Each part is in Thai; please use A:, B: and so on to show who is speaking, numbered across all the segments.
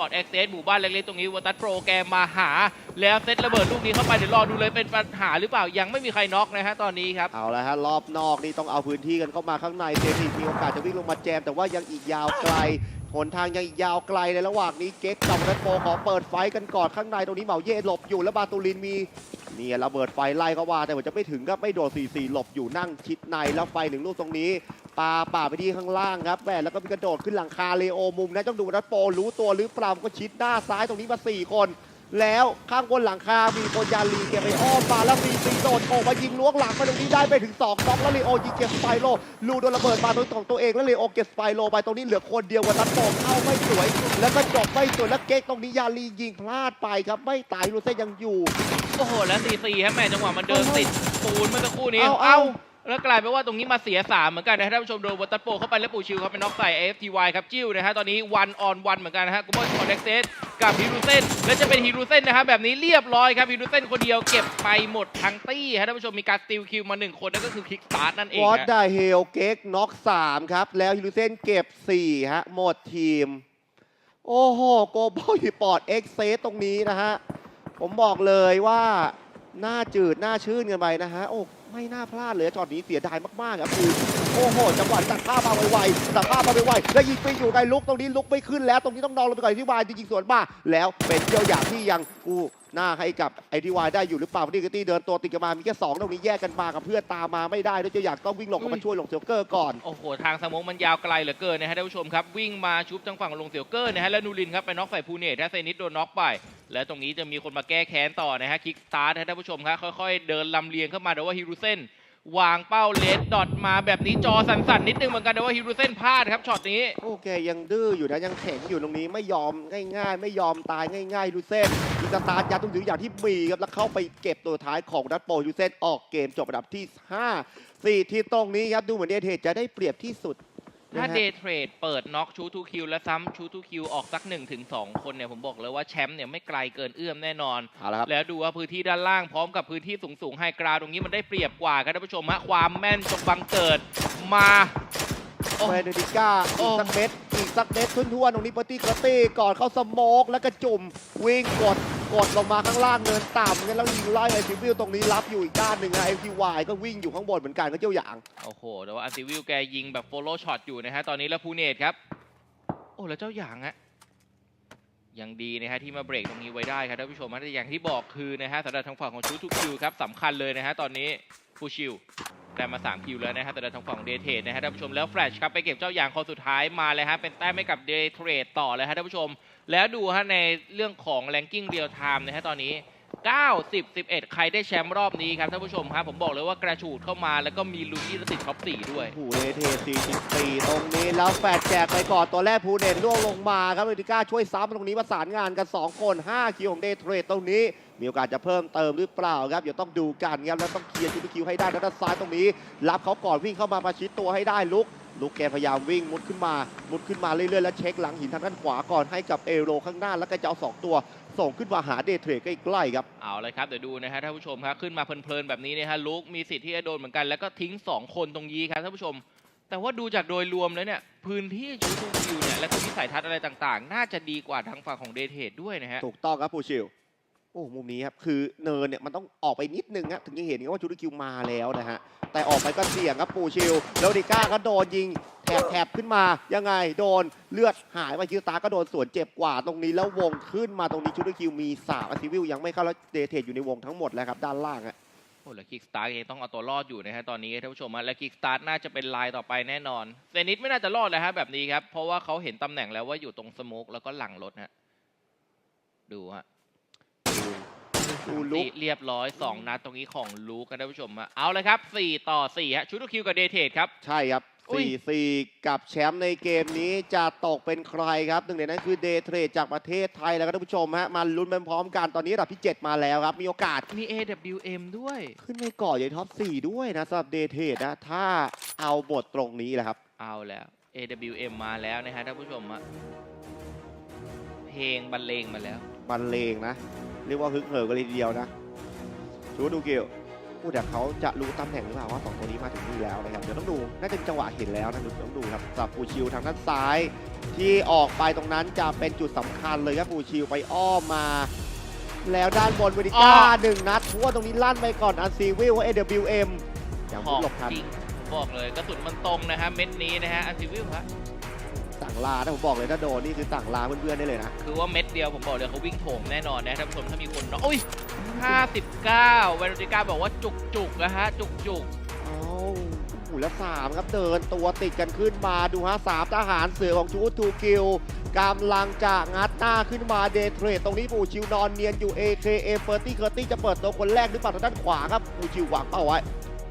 A: ปอร์ตแอคเซสหมู่บ้านเล็กๆตรงนี้วัตัสโปรแกรมมาหา แล้วเซตระเบิดลูกนี้เข้าไปเดี๋ยวรอดูเลยเป็นปัญหาหรือเปล่ายังไม่มีใครน็อกนะฮะตอนนี้ครับ
B: เอาละฮะรอบนอกนี่ต้องเอาพื้นที่กันเข้ามาข้างในเซนีมีโอกาสจะวิ่งลงมาแจม แต่ว่ายังอีกยาวไกลหนทางยังอีกยาวไกลในระหว่างนี้เก๊กกับเรดโฟขอเปิดไฟกันก่อนข้างในตรงนี้เหมาเย่หลบอยู่แล้วบาตูลินมีเนี่ยระเบิดไฟไล่เข้ามาแต่เหมือนจะไม่ถึงก็ไม่โดน4-4หลบอยู่นั่งชิดในแล้วไฟหนึ่งลูกตรงนี้ ปาป่าไปที่ข้างล่างครับแหมแล้วก็มีกระโดดขึ้นหลังคาเลโอมุมนะต้องดูรัดโปรู้ตัวหรือเปล่าก็ชิดหน้าซ้ายตรงนี้มาสี่คน แล้วข้างบนหลังคา มีคนยาลีเก็บไปอ้อมมาแล้วมีซีโดนโอกมายิงล้วงหลังมาตรงนี้ได้ไปถึง2น็อกแล้วเลโอยิงเก็บสไปโลลูโดนระเบิดมาตรงของตัวเองแล้วเลโอเก็บสไปโลไปตรงนี้เหลือคนเดียววันนั้นโปเข้าไม่สวย แล้วก็จบไม่สวยแล้วเก๊กตรงนี้ยาลียิงพลาดไปครับไม่ตายลูเซ่ยังอยู่
A: โอ้โหแล้วซีซีฮะแม่จังหวะมันเดินติดปูนเมื่อสักครู่นี้
B: เอาเอา
A: แล้วกลายเป็นว่าตรงนี้มาเสียสามเหมือนกันนะท่านผู้ชมโดนวัตตโปเข้าไปแล้วปูชิวครับเป็นน็อกใส่ AFTY ครับจิ้วนะฮะตอนนี้วันออนวันเหมือนกันนะฮะกูบอลคอนเด็กเซสกับฮิรูเซนแล้วจะเป็นฮิรูเซนนะฮะแบบนี้เรียบร้อยครับฮิรูเซนคนเดียวเก็บไปหมดทั้งตี้ฮะท่านผู้ชมมีการสติลคิวมาหนึ่งคนนั่นก็คือคิกสตาร์ทนั่นเอง
B: วอตได้เฮลเก๊กน็อก3ครับแล้วฮิลูเซนเก็บ4ฮะหมดทีม โอ้โหโกบอลฮีปอร์ตเอ็กเซสตรงนี้นะฮะผมบอกเลยว่าหน้าจืดหน้าชื่นกันไปนะฮะโอ้ ไม่น่าพลาดเลยจอดนี้เสียดายมากๆครับคือโอ้โหจังหวะตัดภาพมาไวๆตัดภาพมาไวๆแล้วยิงไปอยู่ในลุกตรงนี้ลุกไม่ขึ้นแล้ว ตรงนี้ต้องนอนลงไปก่อนที่วายจริงๆสวนมาแล้วเป็นเที่ยวอย่างที่ยังกู หน้าให้กับไอที่วายได้อยู่หรือเปล่าวันนี้กตี้เดินตัวติดกันมา มีแค่สองตรงนี้แยกกันมากับเพื่อนตามมาไม่ได้ด้วยเจ้าอยากต้องวิ่งหลบออกมาช่วยหลงเซลเกอร์ก่อน
A: โอ้โห ทางสมองมันยาวไกลเหลือเกินนะฮะท่านผู้ชมครับ วิ่งมาชุบทางฝั่งลงเสียวเกอร์นะฮะแล้วนูรินครับไปน็อกใส่ภูเนตถ้าเซนิดโดนน็อกไป แล้วตรงนี้จะมีคนมาแก้แค้นต่อนะฮะคิกสตาร์ทนะท่านผู้ชมครับค่อยๆเดินลำเลียงเข้ามาแต่ว่าฮิรุเซน วางเป้าเลดดอทมาแบบนี้จอสั่นๆนิดนึงเหมือนกันแต่ว่าฮิรุเซนพลาดครับช็อตนี้
B: โอเคยังดื้ออยู่นะยังแข็งอยู่ตรงนี้ไม่ยอมง่าย ๆ ไม่ยอมตายง่ายๆรูเซนอีสตาร์ทยัดตรงถืออย่างที่มีครับแล้วเข้าไปเก็บตัวท้ายของดัตโปฮิรุเซนออกเกมจบอันดับที่ 5 4 ที่ตรงนี้ครับดูเหมือนเดเทจะได้เปรียบที่สุด
A: ถ้า
B: นะฮะ
A: เดย์เทรดเปิดน็อกชูทูคิวและซ้ำชูทูคิวออกสัก1นถึงสคนเนี่ยผมบอกเลยว่าแชมป์เนี่ยไม่ไกลเกินเอื้อมแน่นอน
B: เอาละครับ
A: แล้วดูว่าพื้นที่ด้านล่างพร้อมกับพื้นที่สูงๆไฮกราวตรงนี้มันได้เปรียบกว่าครับท่านผู้ชมฮะความแม่นจงบังเกิดมาโอ้
B: เฟเดริก้า
A: โอ้
B: อีกสักเม็ดอีกสักเม็ดทุ่นๆตรงนี้ปาร์ตี้กอตตี้ก่อนเข้าสโมกแล้วก็จุ่มวิ่งกด กดลงมาข้างล่างเนินต่ำงั้นแล้วยิงไล่ไอซิวิลตรงนี้รับอยู่อีกด้านหนึ่งนะเอ็มทีวก็วิ่งอยู่ข้างบนเหมือนกันก็เจ้าอย่าง
A: โอ้โหแต่ว่าอันซิวิลแกยิงแบบโฟโล่ช็อตอยู่นะฮะตอนนี้แล้วพูเนตครับ โอ้แล้วเจ้าหยางฮะยังดีนะฮะที่มาเบรกตรงนี้ไว้ได้ครับท่านผู้ชมแต่อย่างที่บอกคือนะฮะสำหรับทางฝั่งของชูทูคิวครับสำคัญเลยนะฮะตอนนี้ฟูชิล ได้มา3คิวแล้วนะฮะแต่ทางฝั่งเดเทรดนะฮะท่านผู้ชมแล้วแฟลชครับไปเก็บเจ้าหยางคนสุดท้ายมาเลยฮะเป็นแต้มให้กับเดเทรดต่อเลยฮะท่านผู้ชม แล้วดูฮะในเรื่องของแรงกิ้งเรียลไทม์นะฮะตอนนี้ 9 10 11 ใครได้แชมป์รอบนี้ครับท่านผู้ชมครับผมบอกเลยว่ากระฉูดเข้ามาแล้วก็มีลูนี่ติดท็อป4ด้วย
B: โอ้เดเท44 ตรงนี้แล้วแฟดแจกไปก่อนตัวแรกภูเดนล่วงลงมาครับเอติก้าช่วยซ้ำตรงนี้ประสานงานกัน 2 คน 5 คิวของเดเทรดตรงนี้ มีโอกาสจะเพิ่มเติมหรือเปล่าครับเดี๋ยวต้องดูกันครับแล้วต้องเคลียร์คิวคิวให้ได้แล้วด้านซ้ายตรงนี้ รับเขาก่อนวิ่งเข้ามาประชิดตัวให้ได้ลุกลุกแกพยายามวิ่งมุดขึ้นมามุดขึ้นมาเรื่อยๆแล้วเช็คหลังหินทางด้านขวาก่อนให้กับเอโรข้างหน้าแล้วก็จะเอาสองตัว ส่งขึ้นมาหาเดเทรดใกล้ๆครับ
A: เอาเลยครับเดี๋ยวดูนะฮะท่านผู้ชมครับขึ้นมาเพลินๆแบบนี้นะฮะลุกมีสิทธิ์ที่จะโดนเหมือนกันแล้วก็ทิ้ง 2 คนตรงนี้ครับท่านผู้ชม แต่ว่าดูจากโดยรวมแล้วเนี่ยพื้นที่ชูทูคิวเนี่ยและก็วิสัยทัศน์อะไรต่างๆ น่าจะดีกว่าทางฝั่งของเดทเทดด้วยนะฮะ
B: ถูกต้องครับปูชิล โอ้มุมนี้ครับคือเนินเนี่ยมันต้องออกไปนิดนึงฮะถึงจะเห็นว่าชูดคิวมาแล้วนะฮะแต่ออกไปก็เสี่ยงครับปูชิลแล้วดิก้าก็โดนยิงแถบแถบขึ้นมายังไงโดนเลือดหายไปคิวตาก็โดนสวนเจ็บกว่าตรงนี้แล้ววงขึ้นมาตรงนี้ชูดคิวมีสามอาซิวิลยังไม่เข้าแล้วเดเทตอยู่ในวงทั้งหมดแล้วครับด้านล่างอะ
A: โอ้แล้วคิกสตาร์ยังต้องเอาตัวรอดอยู่นะฮะตอนนี้ท่านผู้ชมและคิกสตาร์น่าจะเป็นลายต่อไปแน่นอนเซนิดไม่น่าจะรอดเลยฮะแบบนี้ครับเพราะว่าเขาเห็นตำแหน่งแล้วว่าอยู่ตรงสโมกแล้วก็หลังรถฮะดูฮะ
B: ดูลุก
A: เรียบร้อย 2 นัดตรงนี้ของลูกกันท่านผู้ชมฮะเอาเลยครับ 4 ต่อ4ฮะชูทูคิวกับเดทเทดครับ
B: ใช่ครับ
A: อุ้ย
B: 4-4 กับแชมป์ในเกมนี้จะตกเป็นใครครับหนึ่งในนั้นคือเดเทรดจากประเทศไทยแล้วก็ท่านผู้ชมฮะมาลุ้นไปพร้อมกันตอนนี้อันดับที่ 7 มาแล้วครับ มีโอกาส
A: มี AWM ด้วย
B: ขึ้นไปก่อนอยู่ในท็อป 4 ด้วยนะสำหรับเดเทรดนะถ้าเอาบทตรงนี้แหละครับ
A: เอาแล้ว AWM มาแล้วนะฮะท่านผู้ชมฮะเพลงบรรเลงมาแล้ว
B: บรรเลงนะ เรียกว่าฮึกเหิมกันเลยทีเดียวนะชูดูเกียวพูดแต่เขาจะรู้ตำแหน่งหรือเปล่าว่าสองตัวนี้มาถึงนี่แล้วนะครับเดี๋ยวต้องดูน่าจะเป็นจังหวะเห็นแล้วนะเดี๋ยวต้องดูครับสำหรับปูชิวทางด้านซ้าย ที่ออกไปตรงนั้นจะเป็นจุดสำคัญเลยครับปูชิวไปอ้อมมา แล้วด้านบนเวนิก้า
A: อ้อ
B: หนึ่งนัดเพราะว่าตรงนี้ลั่นไปก่อนอันซีวิลว่า AWM ยัง
A: ห
B: พู
A: อ
B: ด
A: ก
B: หลบทัน
A: จริงผมบอกเลยกระสุนมันตรงนะฮะเม็ดนี้นะฮะอันซิวิลฮะ
B: สั่ง ลาถ้าผมบอกเลยถ้าโดนนี่คือสั่งลาเพื่อนๆได้เลยนะ
A: คือว่าเม็ดเดียวผมบอกเลยเขาวิ่งโถมแน่นอนนะท่านผู้ชมถ้ามีคนเนาะอุ้ย59เวโรติก้าบอกว่าจุกจุกๆนะฮะจุกจุก
B: เอาหูแล้วสามครับเดินตัวติดกันขึ้นมาดูฮะสามทหารเสือของจูทูกิลกำลังจะงัดหน้าขึ้นมาเดย์เทรดตรงนี้ปูชิวนอนเนียนอยู่ AKA เฟอร์ตี้เคอร์ตี้จะเปิดตัวคนแรกหรือเปล่าทางด้านขวาครับปูชิววางเป้าไว้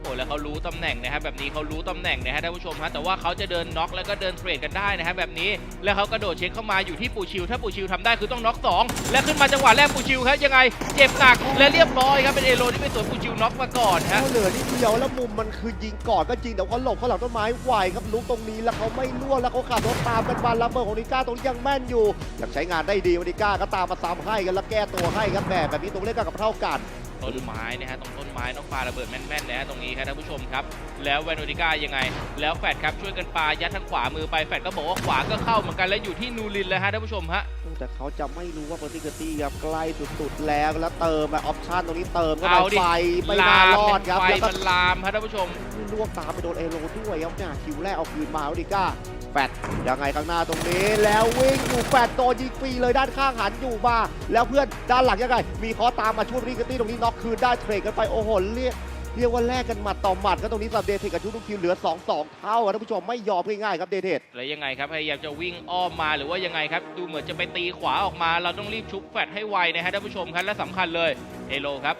A: โอ้แล้วเขารู้ตำแหน่งนะฮะแบบนี้เขารู้ตำแหน่งนะฮะท่านผู้ชมฮะแต่ว่าเขาจะเดินน็อกแล้วก็เดินเทรดกันได้นะฮะแบบนี้ แล้วเขากระโดดเช็คเข้ามาอยู่ที่ปูชิว ถ้าปูชิวทำได้คือต้องน็อกสองและขึ้นมาจังหวะแรกปูชิวครับยังไงเจ็บหนักและเรียบร้อยครับเป็นเอโรที่ไปสวนปูชิวน็อกมาก่อนฮะ
B: เขาเหลือนิดเดียวแล้วมุมมันคือยิงก่อนก็จริงแต่เขาหลบเขาหลังต้นไม้ไหวครับลุกตรงนี้แล้วเขาไม่ล่วงแล้วเขาขับรถตามกันมาลัมเบอร์ของนิก้าตรงนี้ยังแม่นอยู่ยากใช้งานได้ดีวนิก้าก็ตามมาซ้ำให้กันแล้วแก้ตัวให้ครับแหมแบบนี้ตรงเล่นกันกับเท่ากัน
A: ต้นไม้นะฮะตรงต้นไม้น้องปลาระเบิดแม่นๆนะฮะตรงนี้ครับท่านผู้ชมครับ แล้วแวนโอติก้ายังไง แล้วแฟดครับช่วยกันปายัดทางขวามือไปแฟดก็บอกว่าขวาก็เข้าเหมือนกันและอยู่ที่นูรินเลยฮะท่านผู้ชมฮะ
B: แต่เขาจะไม่รู้ว่าเปอร์ซิเกอร์ตี้ครับใกล้สุดๆแล้วแล้วเติมแบบออปชั่นตรงนี้เติมก็ไป
A: เอาดิ
B: ไฟไม่น่ารอดครับ
A: ไฟ
B: แล้วก็
A: มันลามครับท่านผู้ชม
B: ลวกตามไปโดนเอโรด้วยครับเนี่ยคิวแรกเอาคืนมาอดิก้าแฟดยังไงข้างหน้าตรงนี้ แล้ววิ่งอยู่แฟดโดนยิงฟรีเลยด้านข้างหันอยู่มาแล้วเพื่อนด้านหลังยังไงมีคอตามมาช่วยริกตี้ตรงนี้น็อกคืนได้เทรดกันไปโอ้โหเรียกเรียกว่าแลกกันหมัดต่อหมัดก็ตรงนี้สำหรับเดทเทกับชุดลูกคิวเหลือ 2-2 เท่าอะท่านผู้ชมไม่ยอมง่ายๆครับเดทเท
A: แล้วยังไงครับพยายามจะวิ่งอ้อมมาหรือว่ายังไงครับ ดูเหมือนจะไปตีขวาออกมา เราต้องรีบชุบแฟดให้ไวนะฮะท่านผู้ชมครับและสำคัญเลยเอโลครับ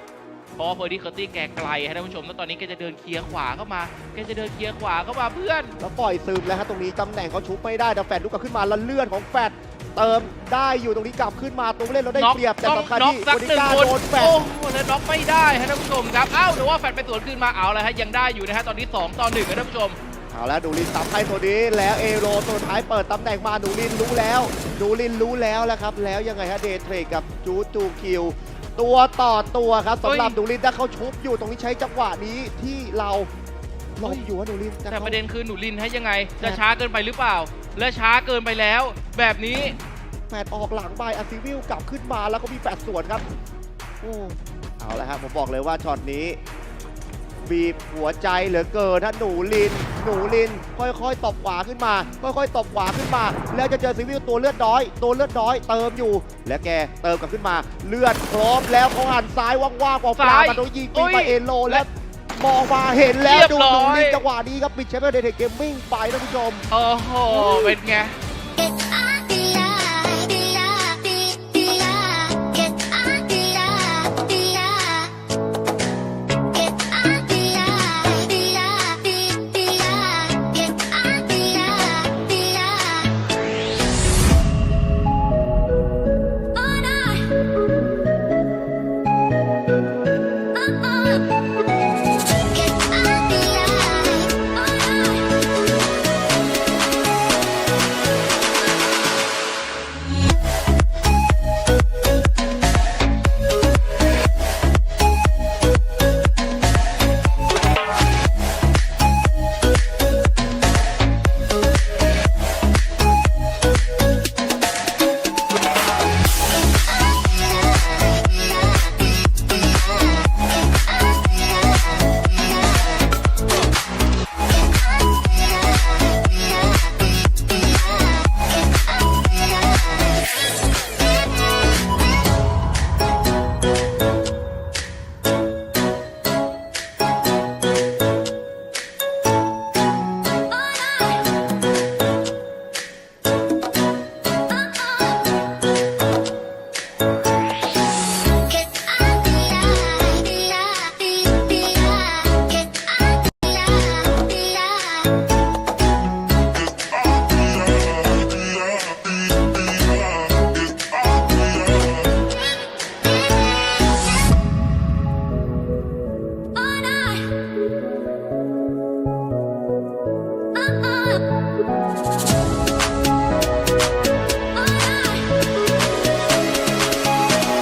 A: เพราะว่าเฟอร์ดี้เคอร์ตี้แกไกลฮะท่านผู้ชมแล้วตอนนี้แกจะเดินเคลียร์ขวาเข้ามาแกจะเดินเคลียร์ขวาเข้ามาเพื่อน
B: แล้วปล่อยซึมแล้วฮะตรงนี้ตำแหน่งเขาชุบไม่ได้แต่แฟดลุกกลับขึ้นมาแล้วเลื่อนของแฟด เติมได้อยู่ตรงนี้กลับขึ้นมาตรงเล่นเราได้
A: น็อก
B: เปรียบแต่
A: ต้อง
B: สำคัญ
A: น็อก
B: ที่
A: สัก
B: บริ
A: หนึ่ง
B: การ
A: คน
B: โดนแฟด
A: โอ้โหแล้วน็อกไม่ได้ฮะท่านผู้ชมครับอ้าวแต่ว่าแฟดไปสวนคืนมาเอาแล้วฮะยังได้อยู่นะฮะตอนนี้ 2 ต่อ1นะท่านผู้ชม
B: เอาแล้วดูลินซ้ำให้ตัวนี้แล้วเอโรตัวสุดท้ายเปิดตำแหน่งมาดูลินรู้แล้วดูลินรู้แล้วแล้วครับ แล้วยังไงฮะเดทเทรดกับจูจูคิวตัวต่อตัวครับสำหรับ
A: เฮ้ย
B: ดูลินถ้าเขาชุบอยู่ตรงนี้ใช้จังหวะนี้ที่เราหลบอยู่ว่าดูลิน
A: แต่
B: เขา
A: ประเด็นคือหนูลินให้ยังไง จะ
B: ครับ
A: ช้าเกินไปหรือเปล่า และช้าเกินไปแล้ว แบบนี้
B: แฟดออกหลังไปอาซิวิลกลับขึ้นมาแล้วก็มีแฟดสวนครับโอ้เอาละครับผมบอกเลยว่าช็อตนี้ บีบหัวใจเหลือเกินถ้าหนูลิน หนูลิน ค่อยๆตบขวาขึ้นมา ค่อยๆตบขวาขึ้นมา แล้วจะเจอซิวิลตัวเลือดน้อย ตัวเลือดน้อยเติมอยู่ และแกเติมกลับขึ้นมา เลือดพร้อมแล้วเขาหันซ้ายว่างๆกว่าปลา
A: ซ้าย
B: มาโดนยิง
A: โอ้
B: ปี
A: ย
B: ไปเอโลแล้ว มองมาเห็นแล้ว
A: เรียบ
B: ดู
A: ร้
B: ห
A: อย
B: นูลินจังหวะนี้ครับปิดแชมเปี้ยนเดทเกมมิ่งไปท่านผู้ชม
A: โอ้โห เป็นไง
C: Get